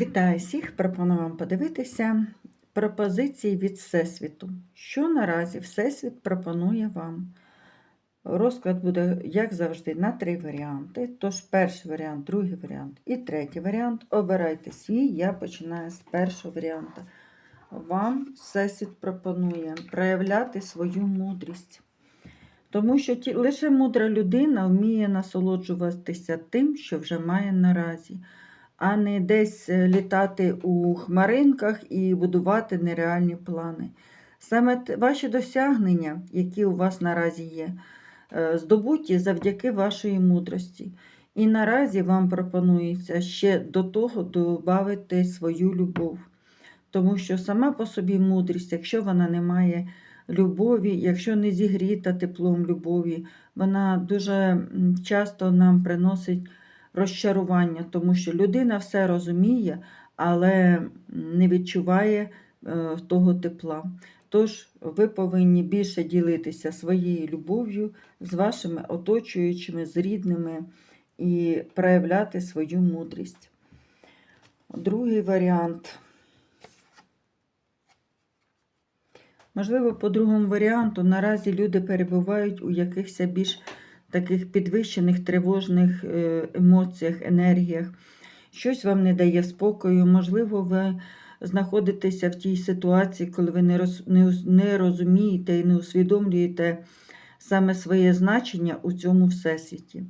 Вітаю всіх! Пропоную вам подивитися пропозиції від Всесвіту. Що наразі Всесвіт пропонує вам? Розклад буде, як завжди, на три варіанти. Тож, перший варіант, другий варіант і третій варіант. Обирайте свій, я починаю з першого варіанту. Вам Всесвіт пропонує проявляти свою мудрість. Тому що ті, лише мудра людина вміє насолоджуватися тим, що вже має наразі а не десь е, літати у хмаринках і будувати нереальні плани. Саме ваші досягнення, які у вас наразі є, е, здобуті завдяки вашої мудрості. І наразі вам пропонується ще до того додати свою любов. Тому що сама по собі мудрість, якщо вона не має любові, якщо не зігріта теплом любові, вона дуже часто нам приносить розчарування, тому що людина все розуміє, але не відчуває е, того тепла. Тож ви повинні більше ділитися своєю любов'ю з вашими оточуючими, з рідними і проявляти свою мудрість. Другий варіант. Можливо, по другому варіанту наразі люди перебувають у якихось більш таких підвищених тривожних е, емоціях, енергіях. Щось вам не дає спокою, можливо, ви знаходитеся в тій ситуації, коли ви не, роз, не, не розумієте і не усвідомлюєте саме своє значення у цьому всесвіті.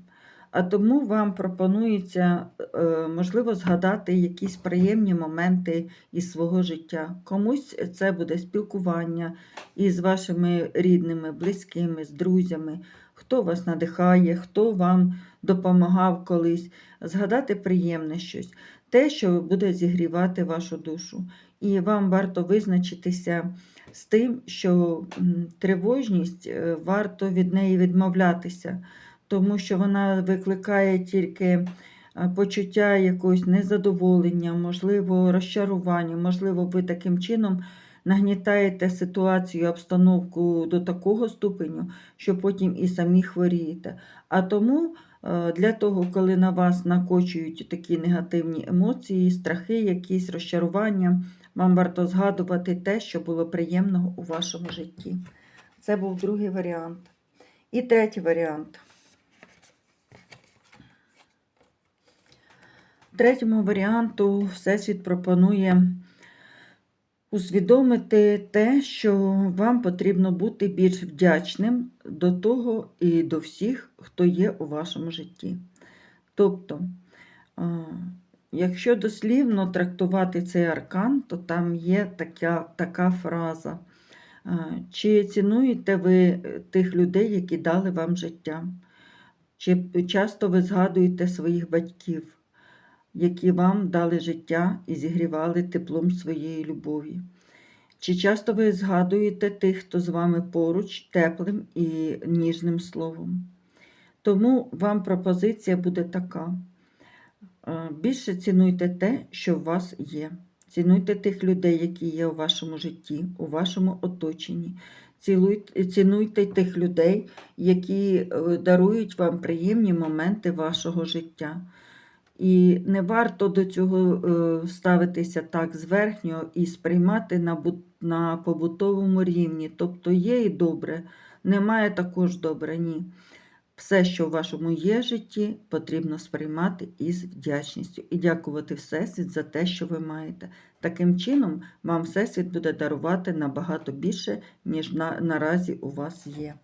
А тому вам пропонується, е, можливо, згадати якісь приємні моменти із свого життя. Комусь це буде спілкування із вашими рідними, близькими, з друзями, хто вас надихає, хто вам допомагав колись, згадати приємне щось, те, що буде зігрівати вашу душу. І вам варто визначитися з тим, що тривожність, е, варто від неї відмовлятися тому що вона викликає тільки е, почуття якогось незадоволення, можливо, розчарування, можливо, ви таким чином нагнітаєте ситуацію, обстановку до такого ступеню, що потім і самі хворієте. А тому е, для того, коли на вас накочують такі негативні емоції, страхи, якісь розчарування, вам варто згадувати те, що було приємного у вашому житті. Це був другий варіант. І третій варіант. Третьому варіанту Всесвіт пропонує усвідомити те, що вам потрібно бути більш вдячним до того і до всіх, хто є у вашому житті. Тобто, якщо дослівно трактувати цей аркан, то там є така, така фраза. Чи цінуєте ви тих людей, які дали вам життя? Чи часто ви згадуєте своїх батьків? Які вам дали життя і зігрівали теплом своєї любові. Чи часто ви згадуєте тих, хто з вами поруч, теплим і ніжним словом? Тому вам пропозиція буде така. Е, більше цінуйте те, що у вас є. Цінуйте тих людей, які є у вашому житті, у вашому оточенні. Цінуйте тих людей, які е, дарують вам приємні моменти вашого життя. І не варто до цього е, ставитися так зверхньо і сприймати на на побутовому рівні. Тобто є і добре, немає також добре, ні. Все, що в вашому є житті, потрібно сприймати із вдячністю і дякувати Всесвіт за те, що ви маєте. Таким чином, вам Всесвіт буде дарувати набагато більше, ніж на, наразі у вас є.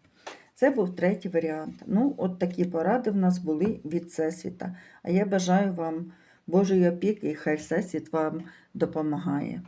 Це був третій варіант. Ну, от такі поради в нас були від Всесвіта. А я бажаю вам Божої опіки, і хай Всесвіт вам допомагає.